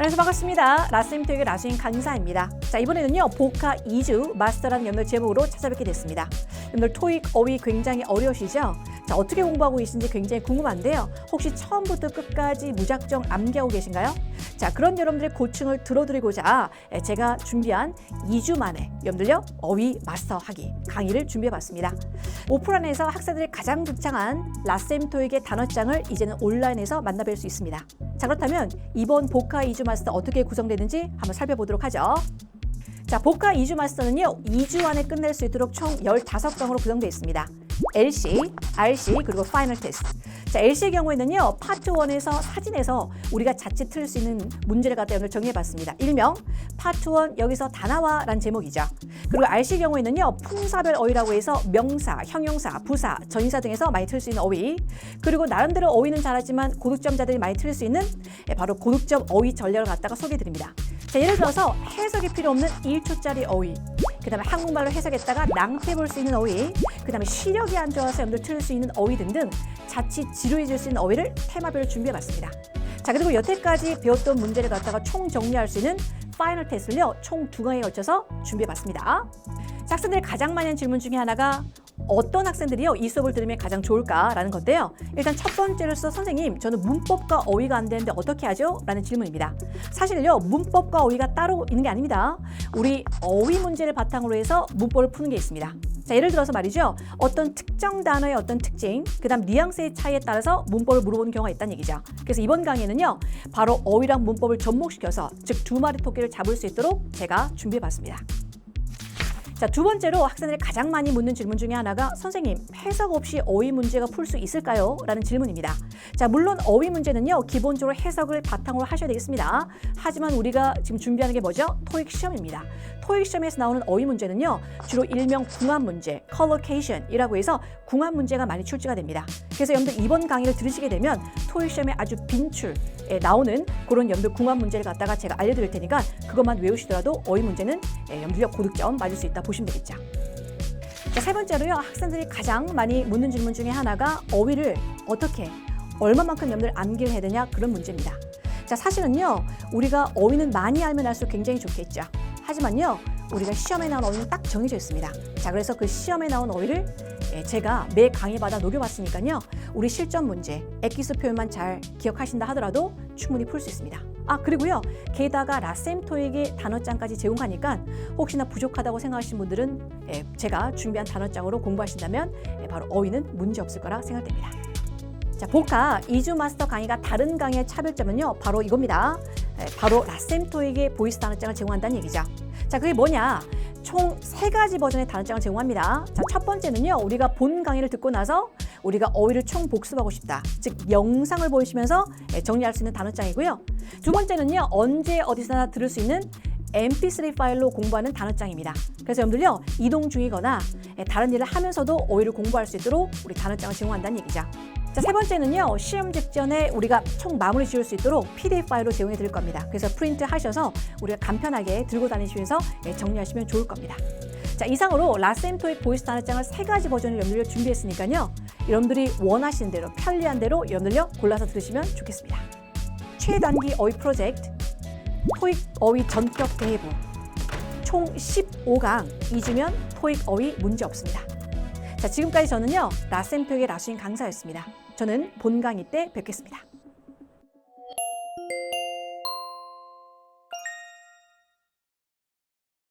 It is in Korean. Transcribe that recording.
안녕하세요 반갑습니다. 라스임토익의 라스인 강사입니다. 자 이번에는요 보카 2주 마스터라는 연말 제목으로 찾아뵙게 됐습니다. 여러분들 토익 어휘 굉장히 어려우시죠? 자 어떻게 공부하고 계신지 굉장히 궁금한데요. 혹시 처음부터 끝까지 무작정 암기하고 계신가요? 자 그런 여러분들의 고충을 들어드리고자 제가 준비한 2주 만에 여러분들요 어휘 마스터하기 강의를 준비해 봤습니다. 오프라인에서 학생들이 가장 극창한 라셈토익의 단어장을 이제는 온라인에서 만나뵐 수 있습니다. 자 그렇다면 이번 보카 2주 마스터 어떻게 구성되는지 한번 살펴보도록 하죠. 자, 보카 2주 마스터는요, 2주 안에 끝낼 수 있도록 총 15강으로 구성되어 있습니다. LC, RC, 그리고 파이널 테스트. 자, LC의 경우에는요, 파트 1에서 사진에서 우리가 자칫 틀릴 수 있는 문제를 갖다 오늘 정리해봤습니다. 일명, 파트 1 여기서 다 나와라는 제목이죠. 그리고 RC의 경우에는요, 풍사별 어휘라고 해서 명사, 형용사, 부사, 전사 등에서 많이 틀릴 수 있는 어휘. 그리고 나름대로 어휘는 잘하지만 고득점자들이 많이 틀릴 수 있는 예, 바로 고득점 어휘 전략을 갖다가 소개해 드립니다. 자, 예를 들어서 해석이 필요 없는 1초짜리 어휘. 그 다음에 한국말로 해석했다가 낭패 볼 수 있는 어휘. 그 다음에 시력이 안 좋아서 여러분들 틀릴 수 있는 어휘 등등 자칫 지루해질 수 있는 어휘를 테마별로 준비해봤습니다. 자, 그리고 여태까지 배웠던 문제를 갖다가 총 정리할 수 있는 파이널 테스트를요, 총 두 강에 걸쳐서 준비해봤습니다. 자, 학생들이 가장 하는 질문 중에 하나가 어떤 학생들이요 이 수업을 들으면 가장 좋을까라는 건데요. 일단 첫 번째로서 선생님 저는 문법과 어휘가 안 되는데 어떻게 하죠? 라는 질문입니다. 사실요 문법과 어휘가 따로 있는 게 아닙니다. 우리 어휘 문제를 바탕으로 해서 문법을 푸는 게 있습니다. 자, 예를 들어서 말이죠. 어떤 특정 단어의 어떤 특징, 그 다음 뉘앙스의 차이에 따라서 문법을 물어보는 경우가 있다는 얘기죠. 그래서 이번 강의는요, 바로 어휘랑 문법을 접목시켜서 즉 두 마리 토끼를 잡을 수 있도록 제가 준비해 봤습니다. 자, 두 번째로 학생들이 가장 많이 묻는 질문 중에 하나가 선생님, 해석 없이 어휘 문제가 풀 수 있을까요? 라는 질문입니다. 자, 물론 어휘 문제는요, 기본적으로 해석을 바탕으로 하셔야 되겠습니다. 하지만 우리가 지금 준비하는 게 뭐죠? 토익 시험입니다. 토익 시험에서 나오는 어휘 문제는요, 주로 일명 궁합 문제, collocation이라고 해서 궁합 문제가 많이 출제가 됩니다. 그래서 여러분들 이번 강의를 들으시게 되면 토익 시험에 아주 빈출에 나오는 그런 여러분들 궁합 문제를 갖다가 제가 알려드릴 테니까 그것만 외우시더라도 어휘 문제는 예, 여러분들 고득점 맞을 수 있다 보시면 되겠죠. 자, 세 번째로요. 학생들이 가장 많이 묻는 질문 중에 하나가 어휘를 어떻게 얼마만큼 암기를 해야 되냐 그런 문제입니다. 자, 사실은요. 우리가 어휘는 많이 알면 알수록 굉장히 좋겠죠. 하지만요. 우리가 시험에 나온 어휘는 딱 정해져 있습니다. 자, 그래서 그 시험에 나온 어휘를 예, 제가 매 강의마다 녹여봤으니까요. 우리 실전 문제, 엑기스 표현만 잘 기억하신다 하더라도 충분히 풀 수 있습니다. 아 그리고요 게다가 라셈 토익의 단어장까지 제공하니까 혹시나 부족하다고 생각하시는 분들은 예, 제가 준비한 단어장으로 공부하신다면 예, 바로 어휘는 문제 없을 거라 생각됩니다. 자 보카 2주 마스터 강의가 다른 강의의 차별점은요 바로 이겁니다. 예, 바로 라셈 토익의 보이스 단어장을 제공한다는 얘기죠. 자 그게 뭐냐? 총 세 가지 버전의 단어장을 제공합니다. 자, 첫 번째는요, 우리가 본 강의를 듣고 나서 우리가 어휘를 총 복습하고 싶다. 즉, 영상을 보시면서 예, 정리할 수 있는 단어장이고요. 두 번째는요, 언제 어디서나 들을 수 있는 mp3 파일로 공부하는 단어장입니다. 그래서 여러분들요, 이동 중이거나 예, 다른 일을 하면서도 어휘를 공부할 수 있도록 우리 단어장을 제공한다는 얘기죠. 자, 세 번째는요, 시험 직전에 우리가 총 마무리 지을 수 있도록 PDF 파일로 제공해 드릴 겁니다. 그래서 프린트 하셔서 우리가 간편하게 들고 다니시면서 예, 정리하시면 좋을 겁니다. 자, 이상으로 라셈토익 보이스 단어장을 세 가지 버전을 여러분들 준비했으니까요. 여러분들이 원하시는 대로, 편리한 대로 여러분들요, 골라서 들으시면 좋겠습니다. 최단기 어휘 프로젝트, 토익 어휘 전격 대회부, 총 15강, 2주면 토익 어휘 문제 없습니다. 자, 지금까지 저는요, 라셈토익의 라수인 강사였습니다. 저는 본 강의 때 뵙겠습니다.